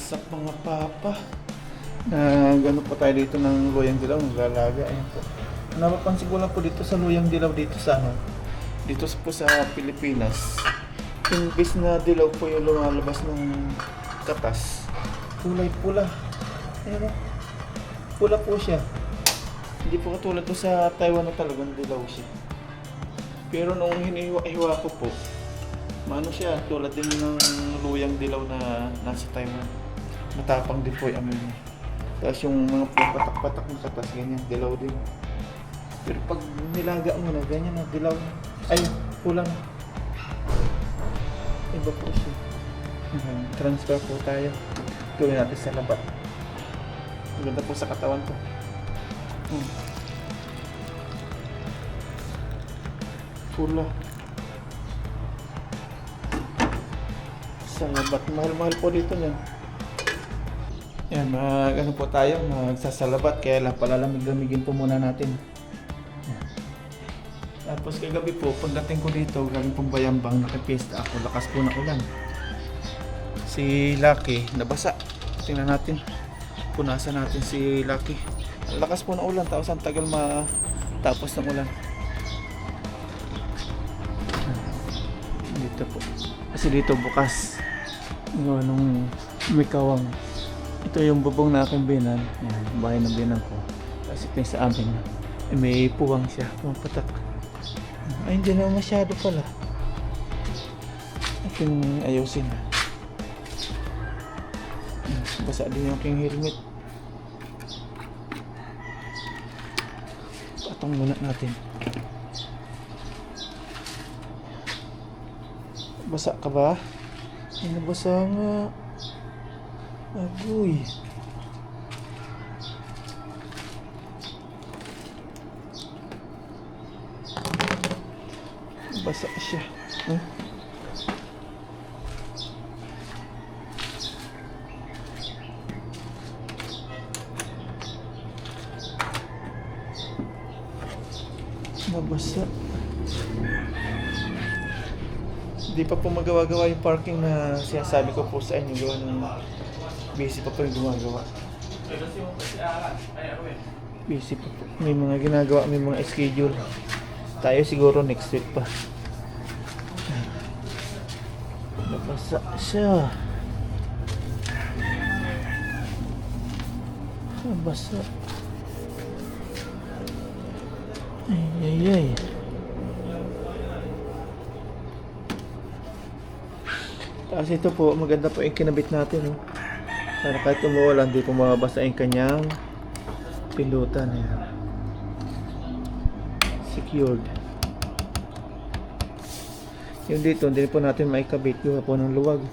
What's up mga papa? Na gano po tayo dito ng Luyang Dilaw, naglalaga. Ayan po. Napapansin ko lang po dito sa Luyang Dilaw dito sa ano, dito po sa Pilipinas. Imbis na dilaw po yung lumalabas ng katas, kulay pula. Ayan. Pula po siya. Hindi po katulad to sa Taiwan na talagang dilaw siya. Pero nung hinihiwa ko po, Maano siya, tulad din ng luyang dilaw na nasa Taiwan. Matapang din po yung amoy niya. Tapos yung mga patak-patak na katas, ganyan, dilaw din. Pero pag nilaga mo na, ganyan na, dilaw na. Ay, kulang. Iba po siya. Mhm, Transfer po tayo. Gawin natin sa labat. Maganda po sa katawan to. Hmm. Pula. Sa labat. Mahal-mahal po dito niyan. Yan, mag ano po tayo, magsasalabat. Kaya lang palalamig-lamigin po muna natin. Tapos kagabi po, pagdating ko dito, galing pong bayambang, nakipista ako, lakas po na ulan. Si Lucky, nabasa. Tingnan natin. Punasan natin si Lucky. Lakas po na ulan, tapos ang tagal matapos ng ulan. Dito po. Kasi dito bukas. Yung anong may kawang. Ito yung bubong na aking binan. Yan, bahay ng binan ko. Kasi yung sa amin. Eh, may puwang siya. Pumapatak. Ay, hindi na masyado pala. Ating ayusin. Basa din yung aking helmet. Patong muna natin. Basa ka ba? Ay, nabasa nga. Agoy. Basa siya. Huh? Nabasa. Hindi pa po magawa-gawa yung parking na sinasabi ko po sa inyo. Ng busy pa po yung gumagawa. Busy pa po. May mga ginagawa, may mga schedule. Tayo siguro next week pa. Nabasa siya. Nabasa. Ay, ay, ay. Tapos ito po, maganda po yung kinabit natin. Oh. Para kahit umuulan, hindi po mababasa yung kanyang pindutan. Ayan. Secured. Yung dito, hindi po natin maikabit. Yung po ng luwag.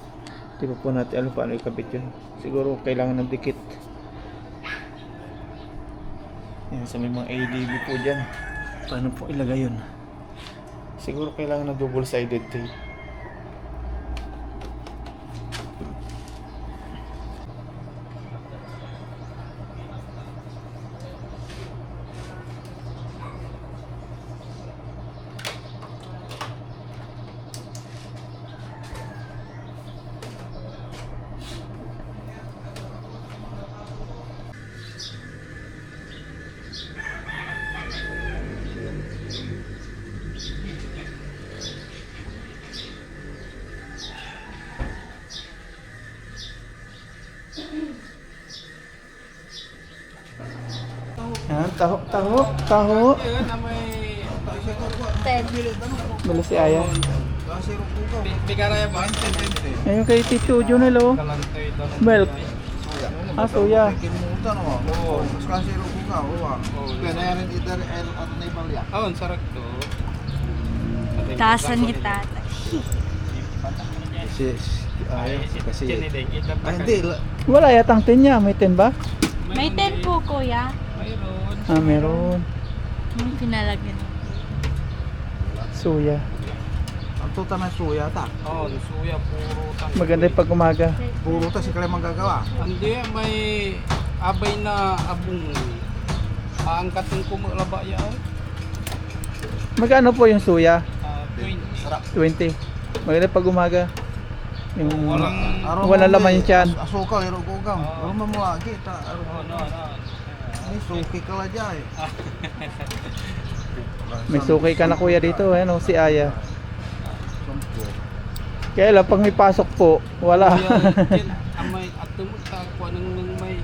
Hindi pa po natin alam paano ikabit yun. Siguro kailangan ng dikit. Yan, sa may mga ADB po dyan. Paano po ilagay yun? Siguro kailangan ng double-sided tape. Yan, taho, taho, taho. Bala si Aya. Ayun kay Tito Junel oh. Milk. Ah, soya. Awon, sarak to. Tasan ni tata. Kasi, ayaw, kasi, ah, hindi, la- Wala yatang tin niya. May tin ba? May ten po, kuya. Ah, meron. Yung pinalagyan. Soya. ang tuta na suya ta. Oo, oh, suya, puro tang. Maganda yung pag umaga. Puro ta, si kaya manggagawa. Hindi, may abay na abong. Aangkatin ko maglaba yan. Magkano po yung suya? Ah, 20. Sarap. 20. Maganda pag umaga. Yung Walang... Wala laman yan. Asukal ero ko. Ero mo mo lagi ta. ero. Oh, no, no. Ini suki ka la jay. may suki ka na kuya dito, ano, si Aya. Kaya lang, pag may pasok po, wala. Amay ato mo ta kuha nang nang may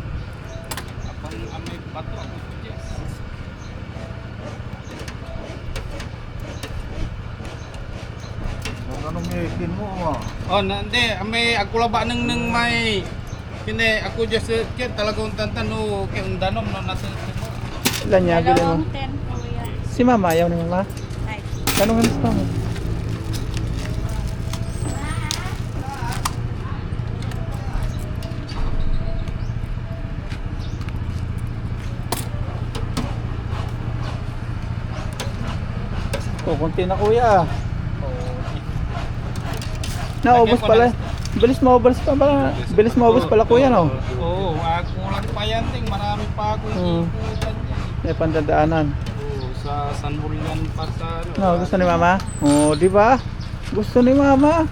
apang amay bato ako yes. Ano mikin mo ah. Oh, na, hindi, amay ako laba nang nang may hindi ako just ken talagang tantan no kay undanom no natin. Ilan niya, bilhin mo. Dalawang kuya. Si mama, ayaw ni mama. Ay, Tanungan sa mama. Oh, konti na kuya. Naubos pala. Bilis maubos pa pala. Bilis maubos pala kuya no. Oo, ako lang pa yan ting marami pa ako Hmm. yan. May pandadaanan. Oo, sa San Julian pa sa ano. No, gusto ni mama? Oh, di ba? Gusto ni mama.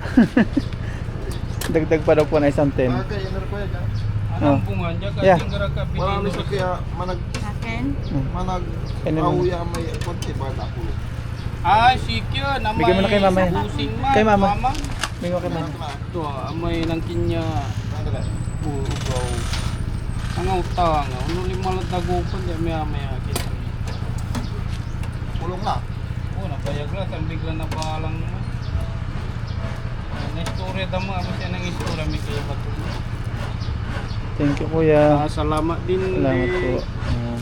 Dagdag pa daw po na isang ten. Kaya iner ko ya. Anong Oh. bunga niya kasi Yeah. ka Marami sa kaya manag akin. manag auya may konti ba ako. Ah, sikyo na may Bigyan mo na kay mama yan. Kay mama. Bingo kay mama. Ito, ah, may nang kinya bugaw. Ang utang, ano lima lang dagupan di maya maya kita. Pulong na. Oh, nabayag lang, ang bigla na balang mo. Na istorya damo, amo siya ng istorya may kaya bato. Thank you kuya. Ah, salamat din. Salamat po. Ah,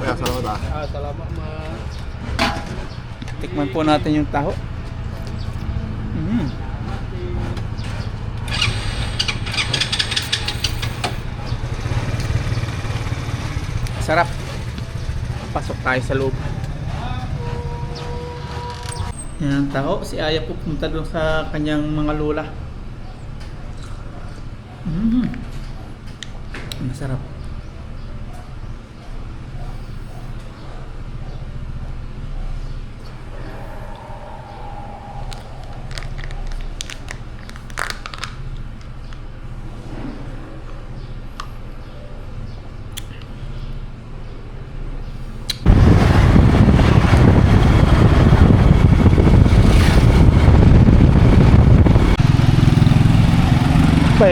Kaya salamat ah. Ah, salamat ma. tikman po natin yung taho. Mm. Sarap. Pasok tayo sa loob. Yan ang taho. Si Aya po pumunta doon sa kanyang mga lola. Mm. Masarap.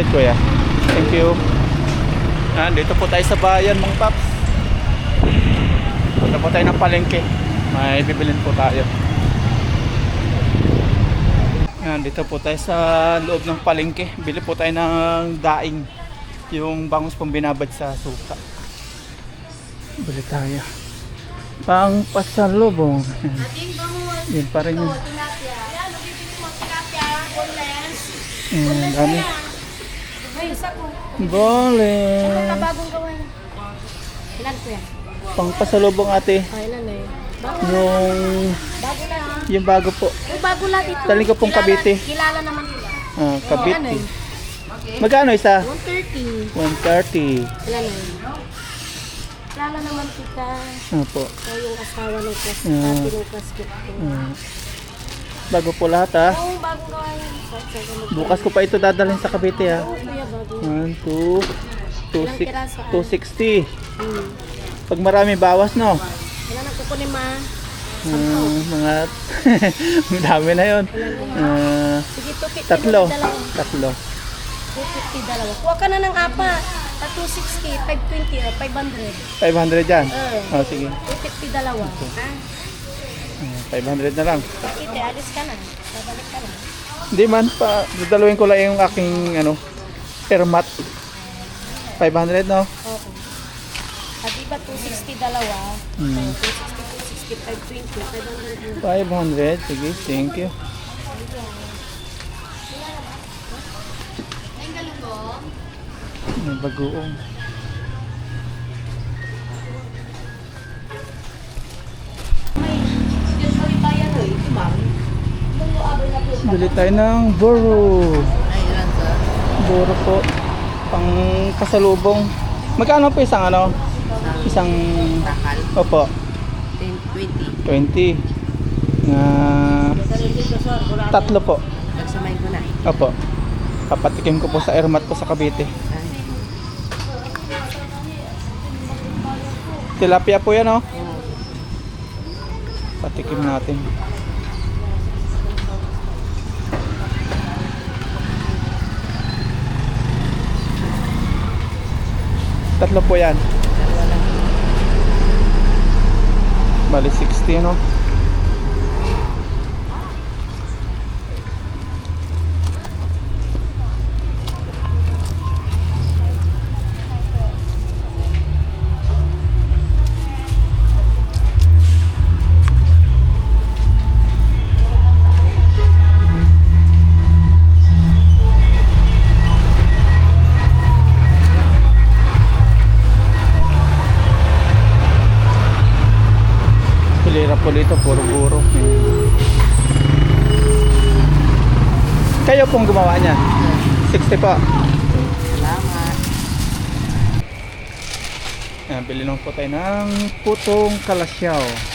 Bayad kuya. Thank you. Ah, dito po tayo sa bayan mga paps. Punta po tayo ng palengke. May bibilin po tayo. Yan, dito po tayo sa loob ng palengke. Bili po tayo ng daing. Yung bangus pong binabad sa suka. Bili tayo. Pang pasalubong. Yan pa rin yun. Yan, dami. Isa ko. Bole. Bagong gawin. Ilan ko yan? Pang pasalubong ate. Ay, ilan na yun? Bago, Yung bago lang. yung bago po. Uy, bago lang ito. Taling ko pong Kilala- Cavite. Kilala naman nila. Ah, Ano Cavite. yun? Magkano isa? 130. 130. Ilan na yun? Kilala naman kita. Opo. Ikaw yung asawa ng class, Mm. ate ng classmate ko. Ah. Bago po lahat ha. Oo, bagong sa- sa- Bukas ko pa ito dadalhin sa Cavite ha. Oo, kuya, bago. 1, 2, 2, Ilang piraso, ah? 260. Hmm. Pag marami bawas no. Ilan ang kukunin ma? Ah, mga dami na yon. Ah, Sige, 250 tatlo. na dalawa. Tatlo. 250 dalawa. Kuha ka na ng apa. Sa 260, 520, or 500. 500 yan. Eh. Oh, sige. 250 dalawa. Ha? Ah, 500 na lang. Ite, alis ka na. Babalik ka na. Hindi man pa, dadalawin ko lang yung aking ano, permat. 500 no? Oo. At iba 260 dalawa. Hmm. 260, 260, 520, 500. 500, sige, thank you. May bagoong. Bili tayo ng buro. Buro po. Pang pasalubong. Magkano po isang ano? Isang... Opo. 20. 20. Na tatlo po. Nagsamay ko na. Opo. Papatikim ko po sa airmat po sa Cavite. Tilapia po yan oh. Patikim natin. Tatlo po yan. Bali 60 no? Pong gumawa niyan? 60 po. Salamat. Ayan, bili naman po tayo ng putong kalasyaw.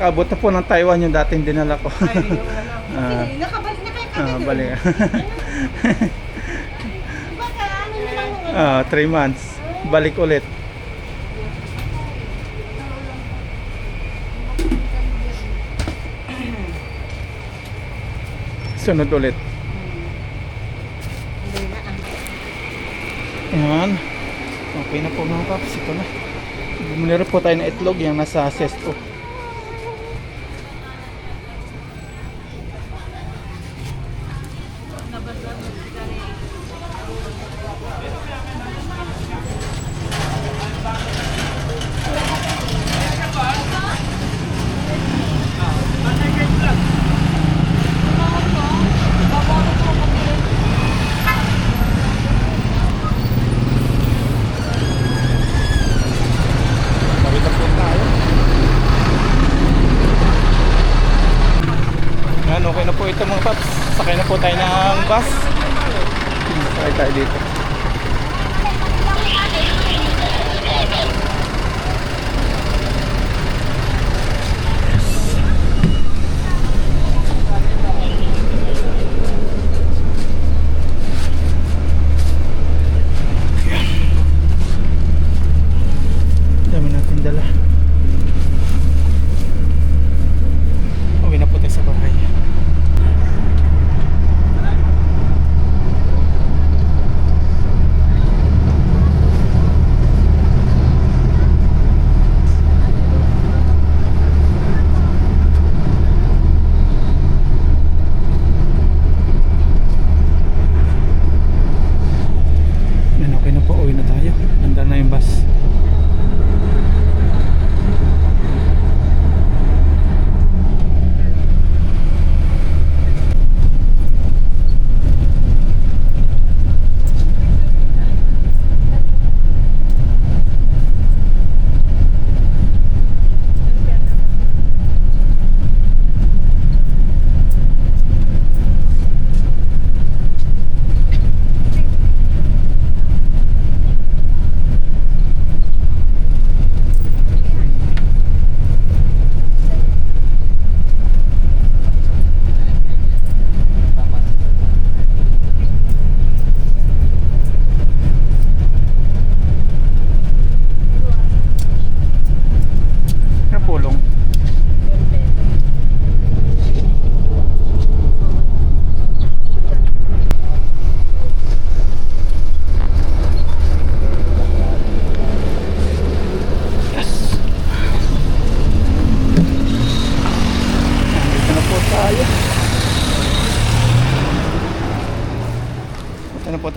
Nakabot na po ng Taiwan yung dating dinala ko. Ah, Nakabalik na kayo ah, balik. Baka ano na lang mga Ah, 3 months. Balik ulit. Sunod ulit. Ah. Ayan. Okay na po mga paps. Ito na. Bumili rin po tayo ng itlog. Yung nasa sesto.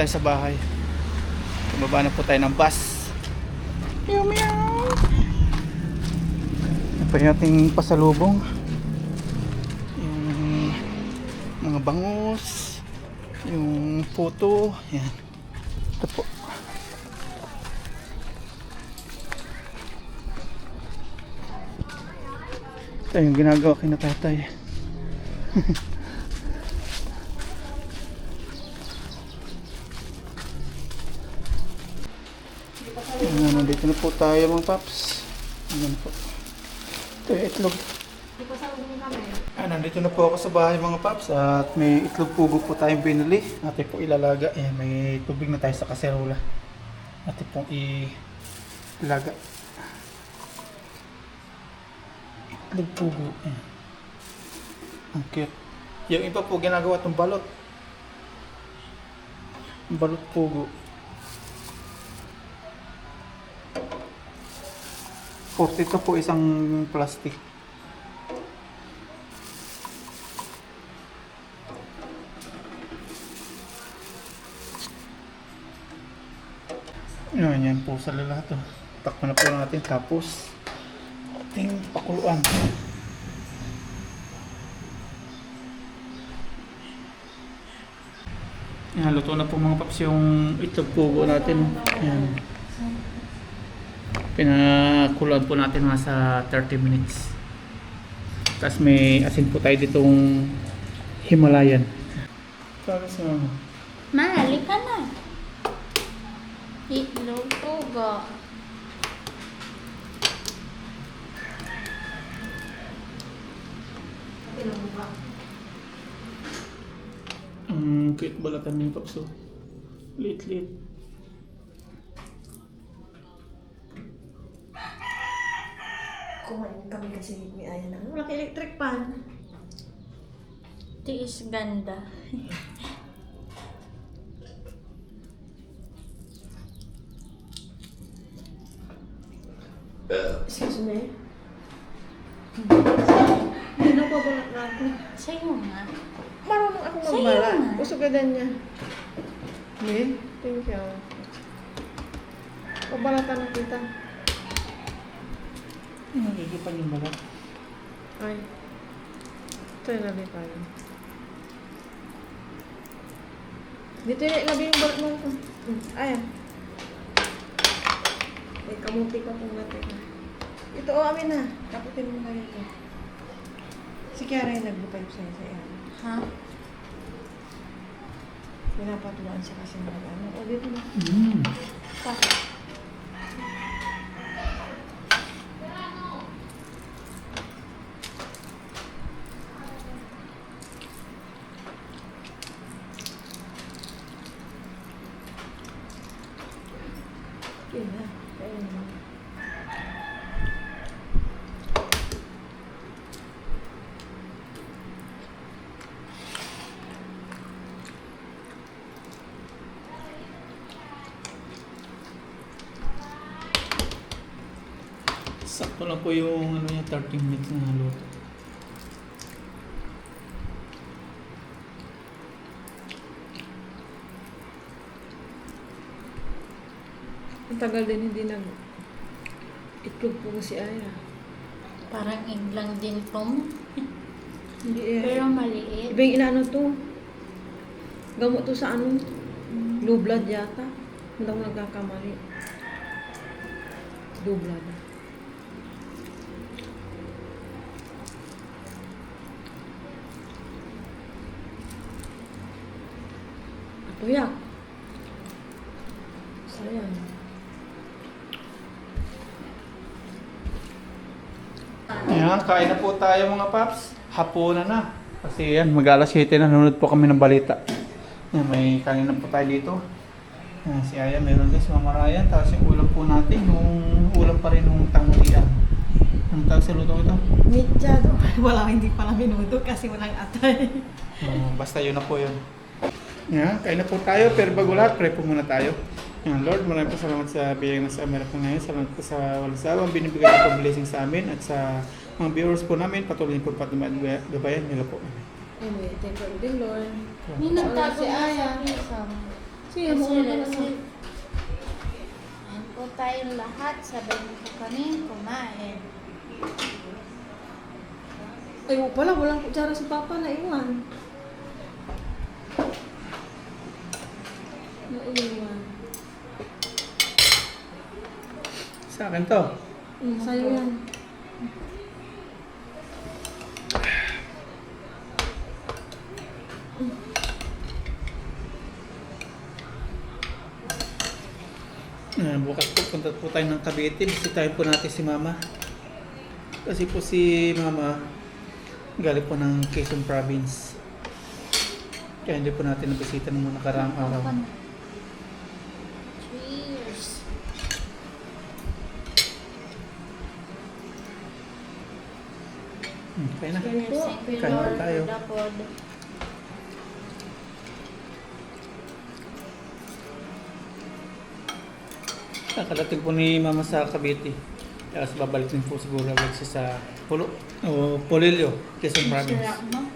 Tayo sa bahay. Bumaba na po tayo ng bus. Meow meow. pa yung ating pasalubong. Yung mga bangus, yung photo, yan. Ito po. Ito yung ginagawa kay na tatay. Nandito na po tayo mga paps. Ayan po. Ito yung itlog. Ah, nandito na po ako sa bahay mga paps at may itlog pugo po tayong binili. Natin po ilalaga. Ayan, may tubig na tayo sa kaserola. Natin pong ilaga. Itlog pugo. Ayan. Ang cute. Yung iba po ginagawa itong balot. Balot pugo. 42 po isang plastic. Yan, yan po sa lahat. Oh. Takpan na po natin tapos ating pakuluan. Yan, luto na po mga paps yung itlog pugo natin. Yan. Pinakuluan po natin mga sa 30 minutes. Tapos may asin po tayo ditong Himalayan. Para sa Mahali ka na. Itlog pugo. Ang cute balatan ng paps oh. Lit-lit. Kumain kami kasi may ayan na. Wala kang electric pan. Tiis ganda. Excuse me. Hindi na pabalat na ako. Sa'yo nga. Marunong ako Sa'yo magbalat. na. Usugadan niya. Hindi? Thank you. Pabalatan na kita. Ano, gigipan yung balat. Ay. Ito yung labi tayo. Dito yung labi yung balat mo. Ayan. May kamuti ka pong natin. Ito, oh, amin na. Kaputin mo na ito. Si Kiara yung nagbukay sa'yo sa iyan. Ha? Pinapatulaan siya kasi ng ano. O, dito na. Mm. Pa. Yun na. Ayun na. Lang po yung ano niya, 30 minutes na luto. Ang tagal din hindi nag itlog po si Aya. Parang iglang din pom. Hindi eh. Pero maliit. Iba yung inaano to. Gamot to sa ano? Low blood yata. Hindi ako nagkakamali. Low blood. Yak. Sayang. Ayan, kain na po tayo mga paps. Hapunan na. Kasi yan, mag alas 7 na, nanonood po kami ng balita. Yan, may kanin na po tayo dito. Yan, si Aya meron din, si Mama Ryan. Tapos yung ulam po natin, yung ulam pa rin ng tanghalian. Ang tawag sa luto ito? Medyado. Wala, hindi pala minuto kasi walang atay. Um, basta yun na po yun. Yan, kain na po tayo. Pero bago lahat, pray po muna tayo. Yan, Lord, maraming po salamat sa biyayang nasa Amerika ngayon. Salamat po sa walang sawang binibigay po blessing sa amin at sa mga viewers po namin. Patuloy po gabayan nila po. Anyway, thank you din, Lord. May nagtago Si na sa Aya. Sige, mo na po tayong lahat. Sabay na po kami kumain. Ay, pala, walang kutsara si Papa na iwan. Naiwan. Sa akin to. Mm, sa'yo yan. Ah, bukas po, punta po tayo ng Cavite. Bisitahin po natin si Mama. Kasi po si Mama, galing po ng Quezon Province. Kaya hindi po natin nabisita ng mga nakaraang araw. Kaya na. Cheers. Thank you, Kain Lord, tayo. Nakalating po ni Mama sa Cavite. Kaya sa babalik din po siguro agad siya sa Pulo, o Polillo, Quezon Province. Sarap mo.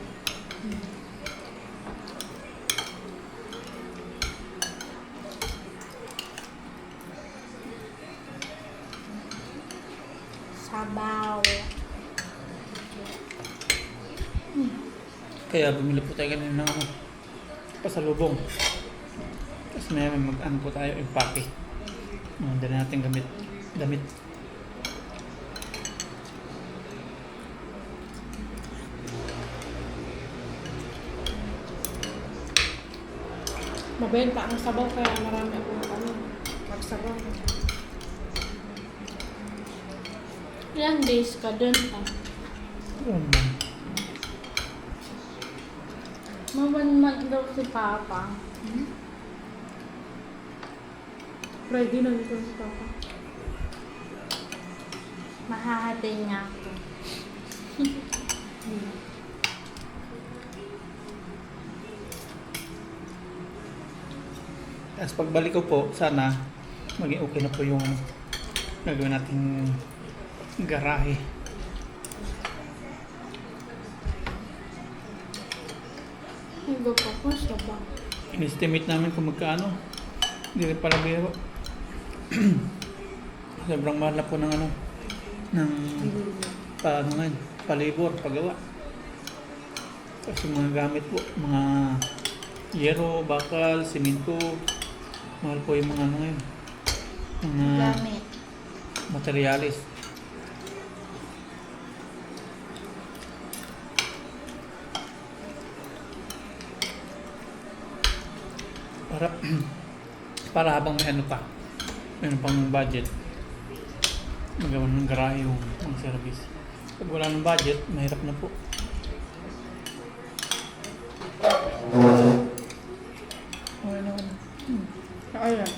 Sabaw. Kaya bumili po tayo kanina ng pasalubong. Tapos may mag-ano po tayo, empake. Uh, dali natin gamit, damit. Mabenta ang sabaw kaya marami akong ano, magsabaw. Ilang days ka dun pa? Um, Mawan mag daw si Papa. Ready na dito si Papa. Mahahati niya ako. Tapos pagbalik ko po, sana maging okay na po yung gagawin nating garahe. Hindi pa po sabaw. In-estimate namin kung magkaano. Hindi rin pala biro. Sobrang mahal na po ng ano, ng pa, ano nga palibor, pagawa. Kasi mga gamit po, mga yero, bakal, simento, mahal po yung mga ano ngayon, mga Gamit. materialis. Para para habang may ano pa, meron pang budget, magawa ng garahe yung mga service. Pag wala ng budget, mahirap na po. Okay na ano. Ayan.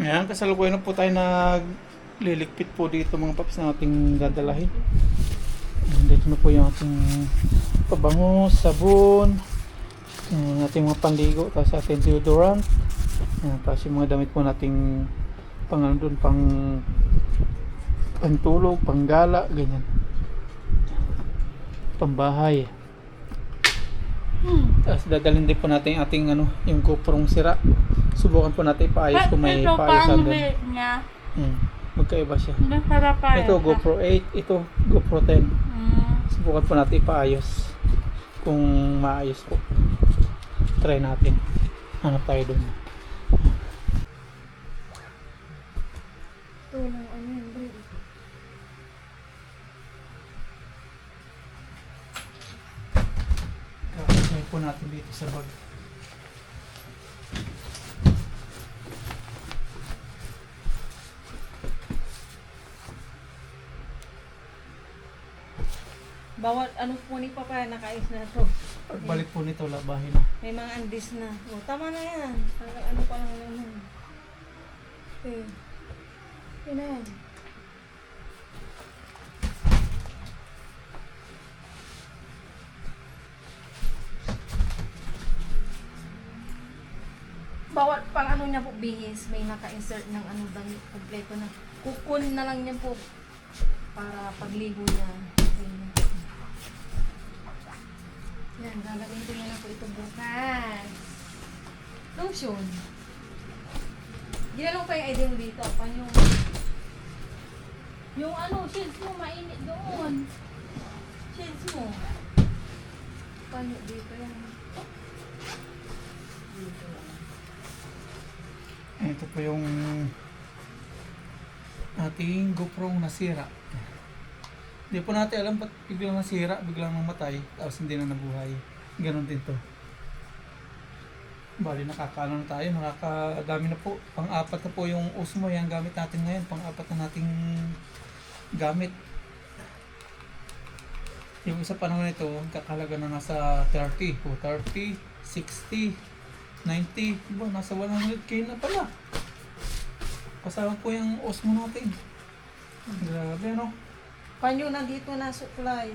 Ayan, kasalukuyan po tayo nagliligpit po dito mga paps na ating dadalahin. Dito na po yung ating pabango, sabon, yung ating mga panligo, tapos ating deodorant, Ayan, tapos yung mga damit po nating pang ano dun, pang pantulog, panggala, ganyan. Pambahay. Tapos dadalhin din po natin ating ano, yung GoPro sira. Subukan po natin ipaayos kung may ito, paayos doon. bait niya? Hmm. Magkaiba siya. Masarap pa Ito GoPro 8, ito GoPro 10. Mm. Subukan po natin ipaayos. Kung maayos po. Try natin. Hanap tayo doon. Ito lang ano yan, bro. Kakasay po natin dito sa bag. Bawat ano po ni Papa, nakaayos na to. Pagbalik po nito, labahin na. May mga andis na. O, tama na yan. Hanggang ano pa lang naman. Okay. Yun na yan. Bawat pang ano niya po, bihis, may naka-insert ng ano damit kompleto na. Kukun na lang niya po para pagligo niya. Ganyan. Ayan, gagamitin niyo na po ito bukas. Lotion. Ginanong pa yung ID mo dito. Pan yung... Yung ano, shields mo, mainit doon. Shields mo. Pan yung dito yan. Ito po yung ating GoPro nasira. Hindi po natin alam ba't biglang nasira, biglang namatay, tapos hindi na nabuhay. Ganon din to. Bali, nakakaano na tayo, nakakadami na po. Pang-apat na po yung Osmo, yung gamit natin ngayon. Pang-apat na nating gamit. Yung isa pa naman ito, kakalaga na nasa 30. O 30, 60, 90. Diba, nasa 100k na pala. Kasama po yung Osmo natin. Grabe, ano? Pan yung nandito na supply.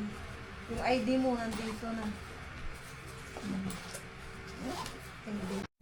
Yung ID mo nandito na. Thank you.